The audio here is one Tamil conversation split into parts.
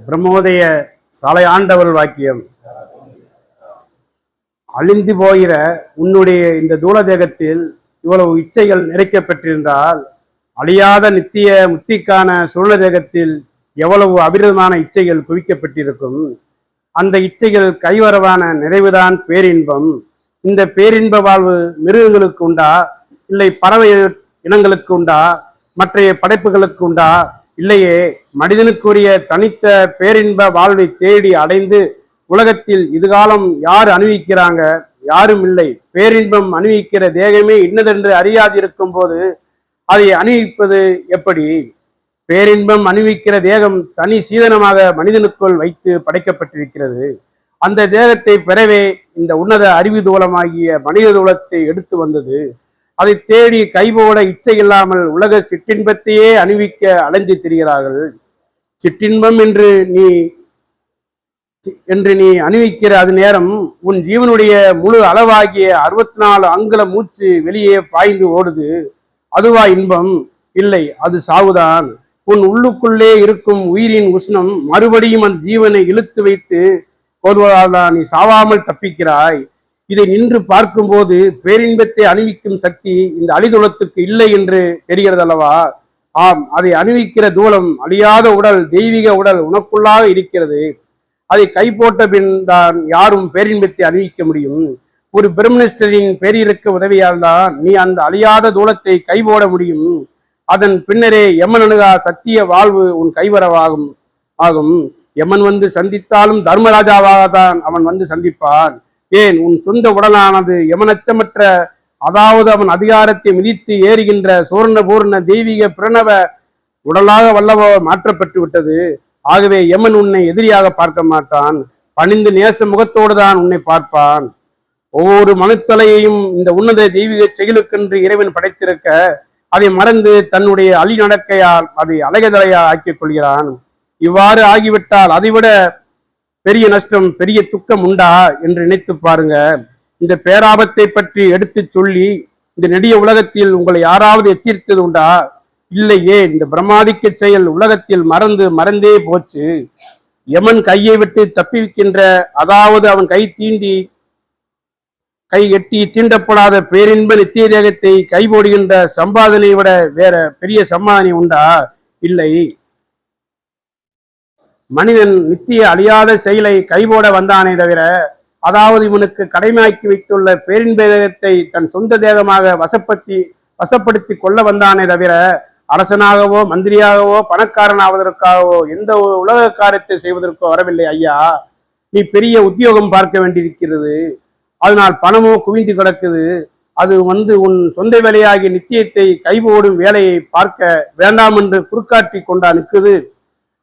பிரம்மோதய சாலை ஆண்டவர் வாக்கியம். அழிந்து போகிற உன்னுடைய இந்த தூளதேகத்தில் இவ்வளவு இச்சைகள் நிறைக்கப்பட்டிருந்தால் அழியாத நித்திய முத்திக்கான சூழதேகத்தில் எவ்வளவு அபிரதமான இச்சைகள் குவிக்கப்பட்டிருக்கும். அந்த இச்சைகள் கைவரவான நிறைவுதான் பேரின்பம். இந்த பேரின்ப வாழ்வு மிருகங்களுக்கு உண்டா? இல்லை பறவை இனங்களுக்கு உண்டா? மற்றைய படைப்புகளுக்கு உண்டா? இல்லையே மனிதனுக்குரிய தனித்த பேரின்ப வாழ்வை தேடி அடைந்து உலகத்தில் இதுகாலம் யார் அணிவிக்கிறாங்க? யாரும் இல்லை. பேரின்பம் அணிவிக்கிற தேகமே இன்னதென்று அறியாதிருக்கும் போது அதை அணிவிப்பது எப்படி? பேரின்பம் அணிவிக்கிற தேகம் தனி சீதனமாக மனிதனுக்குள் வைத்து படைக்கப்பட்டிருக்கிறது. அந்த தேகத்தை பெறவே இந்த உன்னத அறிவு தூலமாகிய மனித தூலத்தை எடுத்து வந்தது. அதை தேடி கைபோட இச்சை இல்லாமல் உலக சிற்றின்பத்தையே அணிவிக்க அலைஞ்சு திரிகிறார்கள். சிற்றின்பம் என்று நீ என்று நீ அணிவிக்கிற அது நேரம் உன் ஜீவனுடைய முழு அளவாகிய அறுபத்தி நாலு அங்குல மூச்சு வெளியே பாய்ந்து ஓடுது. அதுவா இன்பம் இல்லை அது சாவுதான். உன் உள்ளுக்குள்ளே இருக்கும் உயிரின் உஷ்ணம் மறுபடியும் அந்த ஜீவனை இழுத்து வைத்து போதுவதால் தான் நீ சாவாமல் தப்பிக்கிறாய். இதை நின்று பார்க்கும்போது பேரின்பத்தை அணிவிக்கும் சக்தி இந்த அழிதுளத்துக்கு இல்லை என்று தெரிகிறது அல்லவா ஆம் அதை அணிவிக்கிற தூளம் அழியாத உடல் தெய்வீக உடல் உனக்குள்ளாக இருக்கிறது. அதை கை போட்ட பின் தான் யாரும் பேரின்பத்தை அணிவிக்க முடியும். ஒரு பிரம்மனிஸ்டரின் பேரிருக்க உதவியால் தான் நீ அந்த அழியாத தூளத்தை கைபோட முடியும். அதன் பின்னரே யமனனுகா அணுகா சத்திய வாழ்வு உன் கைவரவாகும். ஆகும். யமன் வந்து சந்தித்தாலும் தர்மராஜாவாக தான் அவன் வந்து சந்திப்பான். ஏன்? உன் சொந்த உடலானது யமனச்சமற்ற அதாவது அவன் அதிகாரத்தை மிதித்து ஏறுகின்ற சூர்ண பூர்ண தெய்வீக பிரணவ உடலாக வல்லவோ மாற்றப்பட்டு விட்டது ஆகவே யமன் உன்னை எதிரியாக பார்க்க மாட்டான். பணிந்து நேச முகத்தோடு தான் உன்னை பார்ப்பான். ஒவ்வொரு மனுத்தலையையும் இந்த உன்னத தெய்வீக செயலுக்கென்று இறைவன் படைத்திருக்க அதை மறந்து தன்னுடைய அழி நடக்கையால் அதை அழகதலையா ஆக்கிக் கொள்கிறான். இவ்வாறு ஆகிவிட்டால் அதைவிட பெரிய நஷ்டம் பெரிய துக்கம் உண்டா என்று நினைத்து பாருங்க. இந்த பேராபத்தை பற்றி எடுத்து சொல்லி இந்த நெடிய உலகத்தில் உங்களை யாராவது எச்சரித்தது உண்டா? இல்லையே இந்த பிரமாதிக்க செயல் உலகத்தில் மறந்து மறந்தே போச்சு. யமன் கையை விட்டு தப்பிக்கின்ற அதாவது அவன் கை தீண்டி கை எட்டி தீண்டப்படாத பேரின்ப நித்திய தேகத்தை கைபோடுகின்ற சம்பாதனை விட வேற பெரிய சம்பாதனை உண்டா? இல்லை. மனிதன் நித்திய அழியாத செயலை கைபோட வந்தானே தவிர அதாவது இவனுக்கு கடமையாக்கி வைத்துள்ள பேரின்ப தேகத்தை தன் சொந்த தேகமாக வசப்படுத்தி வசப்படுத்தி கொள்ள வந்தானே தவிர அரசனாகவோ மந்திரியாகவோ பணக்காரனாவதற்காகவோ எந்த ஒரு உலக காரியத்தை செய்வதற்கோ வரவில்லை ஐயா. நீ பெரிய உத்தியோகம் பார்க்க வேண்டியிருக்கிறது. அதனால் பணமோ குவிந்து கிடக்குது. அது வந்து உன் சொந்த வேலையாகிய நித்தியத்தை கைபோடும் வேலையை பார்க்க வேண்டாம் என்று குறுக்காட்டி கொண்டா நிற்குது.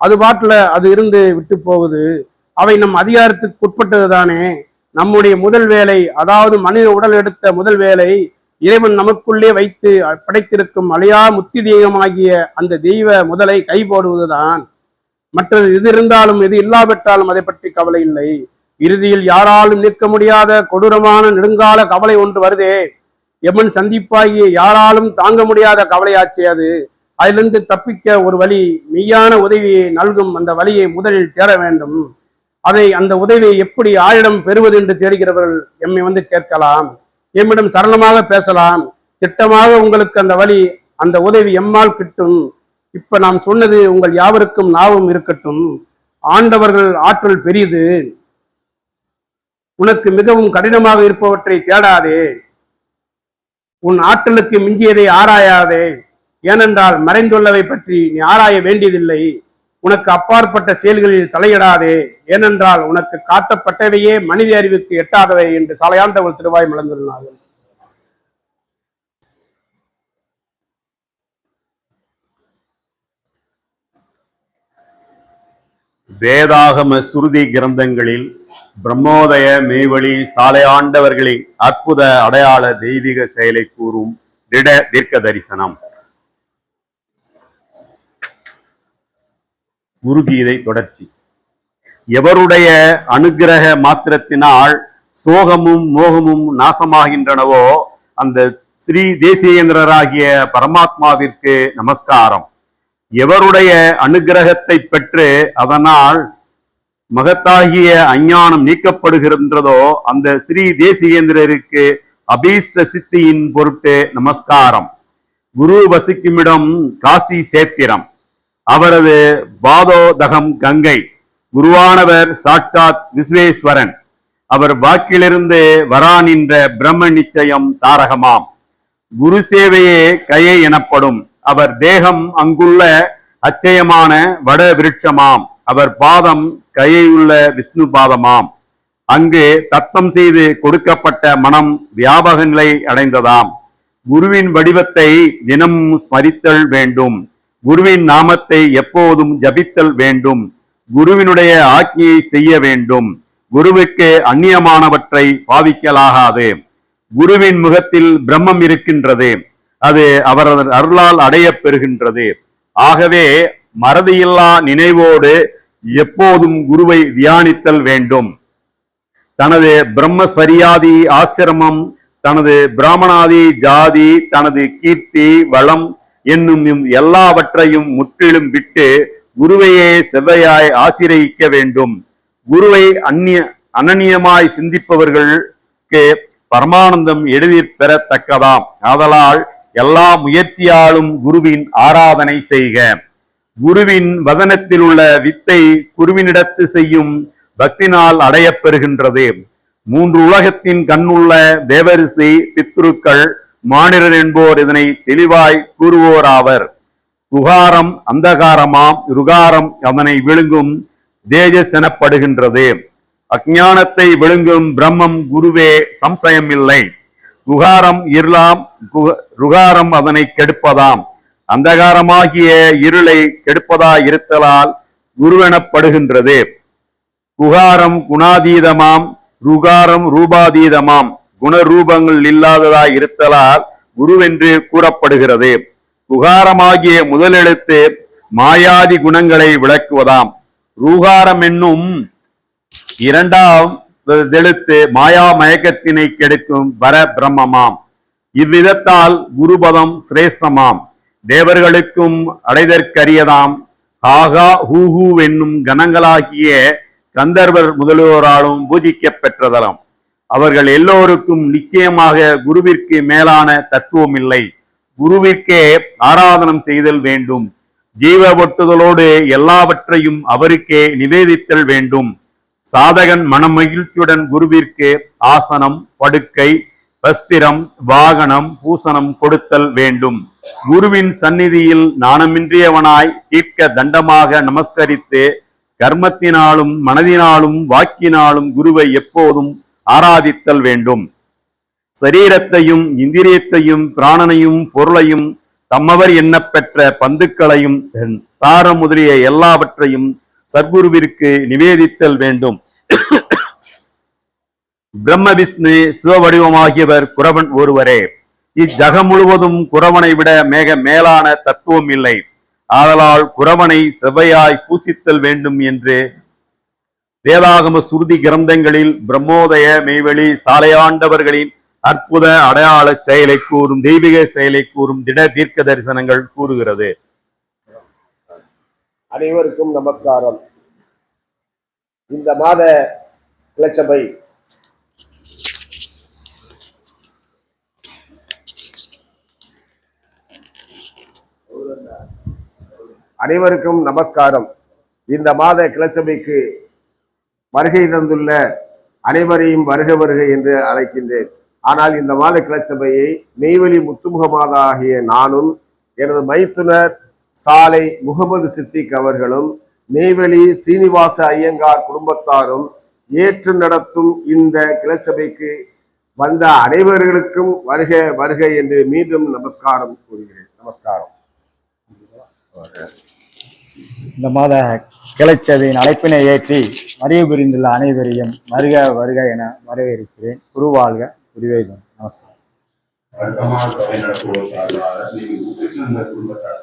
அது பாட்டில் அது இருந்து விட்டு போகுது. அவை நம் அதிகாரத்துக்கு உட்பட்டது தானே. நம்முடைய முதல் வேலை அதாவது மனித உடல் எடுத்த முதல் வேலை இறைவன் நமக்குள்ளே வைத்து படைத்திருக்கும் அழியா முத்தி தெய்வமாகிய அந்த தெய்வ முதலை கை போடுவதுதான் மற்றது எது இருந்தாலும் எது இல்லாவிட்டாலும் அதை பற்றி கவலை இல்லை. இறுதியில் யாராலும் நிற்க முடியாத கொடூரமான நெடுங்கால கவலை ஒன்று வருதே. எமன் சந்திப்பாகிய யாராலும் தாங்க முடியாத கவலையாச்சே அது. அதிலிருந்து தப்பிக்க ஒரு வழி மெய்யான உதவியை நல்கும் அந்த வழியை முதலில் தேட வேண்டும். அதை அந்த உதவியை எப்படி ஆயிடம் பெறுவது என்று தேடுகிறவர்கள் எம்மை வந்து கேட்கலாம். எம்மிடம் சரளமாக பேசலாம். திட்டமாக உங்களுக்கு அந்த வழி அந்த உதவி எம்மால் கிட்டும். இப்ப நாம் சொன்னது உங்கள் யாவருக்கும் ஞாபகம் இருக்கட்டும். ஆண்டவர்கள் ஆற்றல் பெரியது. உனக்கு மிகவும் கடினமாக இருப்பவற்றை தேடாதே. உன் ஆற்றலுக்கு மிஞ்சியதை ஆராயாதே. ஏனென்றால் மறைந்துள்ளவை பற்றி நீ ஆராய வேண்டியதில்லை. உனக்கு அப்பாற்பட்ட செயல்களில் தலையிடாதே. ஏனென்றால் உனக்கு காட்டப்பட்டவையே மனித அறிவுக்கு எட்டாதவை என்று சாலையாண்டவள் திருவாய் மலர்ந்துள்ளார்கள் வேதாகம சுருதி கிரந்தங்களில் பிரம்மோதய மெய்வழி சாலையாண்டவர்களின் அற்புத அடையாள தெய்வீக செயலை கூறும் திட தீர்க்க தரிசனம் குருகீதை தொடர்ச்சி. எவருடைய அனுகிரக மாத்திரத்தினால் சோகமும் மோகமும் நாசமாகின்றனவோ அந்த ஸ்ரீ தேசியேந்திரராகிய பரமாத்மாவிற்கு நமஸ்காரம். எவருடைய அனுகிரகத்தை பெற்று அதனால் மகத்தாகிய அஞ்ஞானம் நீக்கப்படுகின்றதோ அந்த ஸ்ரீ தேசிகேந்திரருக்கு அபீஷ்ட சித்தியின் பொருட்டு நமஸ்காரம். குரு வசிக்குமிடம் காசி சேத்திரம். அவரது பாதோதகம் கங்கை. குருவானவர் சாட்சாத் விஸ்வேஸ்வரன். அவர் வாக்கிலிருந்து வரா நின்ற பிரம்ம நிச்சயம் தாரகமாம். குரு சேவையே கையை எனப்படும். அவர் தேகம் அங்குள்ள அச்சயமான வட விருட்சமாம். அவர் பாதம் கையுள்ள விஷ்ணு பாதமாம். அங்கு தத்தம் செய்து கொடுக்கப்பட்ட மனம் வியாபக நிலை அடைந்ததாம். குருவின் வடிவத்தை தினமும் ஸ்மரித்தல் வேண்டும். குருவின் நாமத்தை எப்போதும் ஜபித்தல் வேண்டும். குருவினுடைய ஆக்கியை செய்ய வேண்டும். குருவுக்கு அந்நியமானவற்றை பாவிக்கலாகாது. குருவின் முகத்தில் பிரம்மம் இருக்கின்றது. அது அவரது அருளால் அடைய பெறுகின்றது. ஆகவே மறதியில்லா நினைவோடு எப்போதும் குருவை தியானித்தல் வேண்டும். தனது பிரம்மசரியாதி ஆசிரமம் தனது பிராமணாதி ஜாதி தனது கீர்த்தி வளம் என்னும் எல்லாவற்றையும் முற்றிலும் விட்டு குருவையே செவ்வையாய் ஆசிரயிக்க வேண்டும். குருவை அந்நிய அனநியமாய் சிந்திப்பவர்களுக்கு பரமானந்தம் எளிதில் பெறத்தக்கதாம். ஆதலால் எல்லா முயற்சியாலும் குருவின் ஆராதனை செய்க. குருவின் வதனத்தில் உள்ள வித்தை குருவினிடத்து செய்யும் பக்தினால் அடையப்பெறுகின்றது. மூன்று உலகத்தின் கண்ணுள்ள தேவரிசி பித்ருக்கள் மானிடர் என்போர் இதனை தெளிவாய் கூறுவோராவர் குகாரம் அந்தகாரமாம் ருகாரம் அதனை விழுங்கும் தேஜஸ் எனப்படுகின்றது. அஜானத்தை விழுங்கும் பிரம்மம் குருவே சம்சயம் இல்லை குகாரம் இருளாம் ருகாரம் அதனை கெடுப்பதாம். அந்தகாரமாகிய இருளை கெடுப்பதா இருத்தலால் குருவெனப்படுகின்றது குகாரம் குணாதீதமாம் ருகாரம் ரூபாதீதமாம் குணரூபங்கள் இல்லாததாய் இருத்தலால் குருவென்று கூறப்படுகிறது. குகாரமாகிய முதலெழுத்து மாயாதி குணங்களை விளக்குவதாம். ரூகாரம் என்னும் இரண்டாம் எழுத்து மாயா மயக்கத்தினை கெடுக்கும் பர பிரம்மமாம் இவ்விதத்தால் குருபதம் சிரேஷ்டமாம். தேவர்களுக்கும் அடைதற்கரியதாம். ஆகா ஹூஹூ என்னும் கணங்களாகிய கந்தர்வர் முதலியோராலும் பூஜிக்கப் பெற்றதலாம் அவர்கள் எல்லோருக்கும் நிச்சயமாக குருவிற்கு மேலான தத்துவம் இல்லை குருவிற்கே ஆராதனம் செய்தல் வேண்டும். ஜீவ ஒட்டுதலோடு எல்லாவற்றையும் அவருக்கே நிவேதித்தல் வேண்டும். சாதகன் மனமகிழ்ச்சியுடன் குருவிற்கு ஆசனம் படுக்கை வஸ்திரம் வாகனம் பூசணம் கொடுத்தல் வேண்டும். குருவின் சந்நிதியில் நாணமின்றியவனாய் தீர்க்க தண்டமாக நமஸ்கரித்து கர்மத்தினாலும் மனதினாலும் வாக்கினாலும் குருவை எப்போதும் ஆராதித்தல் வேண்டும். சரீரத்தையும் இந்திரியத்தையும் பிராணனையும் பொருளையும் தம்மவர் எண்ணப்பெற்ற பந்துக்களையும் தார முதலிய எல்லாவற்றையும் சத்குருவிற்கு நிவேதித்தல் வேண்டும். பிரம்ம விஷ்ணு சிவவடிவமாகியவர் குரவன் ஒருவரே. இஜகம் முழுவதும் குரவனை விட மேக மேலான தத்துவம் இல்லை. ஆதலால் குரவனை செவ்வையாய் பூசித்தல் வேண்டும் என்று வேதாகம சுருதி கிரந்தங்களில் பிரம்மோதய மெய்வெளி சாலையாண்டவர்களின் அற்புத அடையாள செயலை கூறும் தெய்வீக செயலை கூறும் திட தீர்க்க தரிசனங்கள் கூறுகிறது. அனைவருக்கும் நமஸ்காரம். இந்த மாத கிளச்சபை அனைவருக்கும் நமஸ்காரம். இந்த மாத கிளச்சபைக்கு வருகை தந்துள்ள அனைவரையும் வருக வருக என்று அழைக்கின்றேன். ஆனால் இந்த மாத கிளச்சபையை மெய்வெளி முத்துமுகமாதா ஆகிய நானும் எனது மைத்துனர் சாலை முகமது சித்திக் அவர்களும் மெய்வெளி சீனிவாச ஐயங்கார் குடும்பத்தாரும் ஏற்று நடத்தும் இந்த கிளச்சபைக்கு வந்த அனைவர்களுக்கும் வருக வருக என்று மீண்டும் நமஸ்காரம் கூறுகிறேன். நமஸ்காரம். இந்த மாத கிளைச்சதையின் அழைப்பினை ஏற்றி அறிவு புரிந்துள்ள அனைவரையும் வருக வருக என வரவேற்கிறேன். குருவாழ்க குருவே நமஸ்காரம். வழக்கமாக சபை நடத்துவோர் நீங்கள் உபச்சந்த குடும்பத்தார்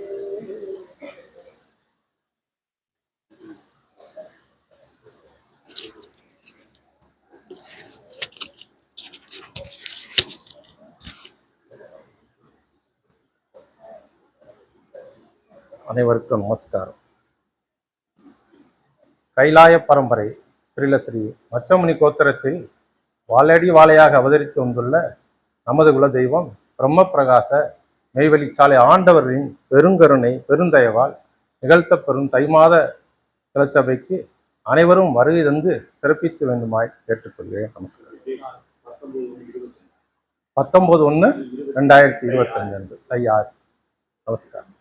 அனைவருக்கும் நமஸ்காரம். கைலாய பரம்பரை ஸ்ரீலஸ்ரீ மச்சமுனி கோத்திரத்தில் வாழடி வாழையாக அவதரித்து வந்துள்ள நமது குல தெய்வம் பிரம்ம பிரகாச மெய்வெளிச்சாலை ஆண்டவரின் பெருங்கருணை பெருந்தயவால் நிகழ்த்த பெறும் தை மாத அனைவரும் வருகை தந்து சிறப்பித்து வேண்டுமாய் கேட்டுக்கொள்கிறேன். நமஸ்காரம். பத்தொன்பது ஒன்று ரெண்டாயிரத்தி இருபத்தஞ்சு அன்று தை நமஸ்காரம்.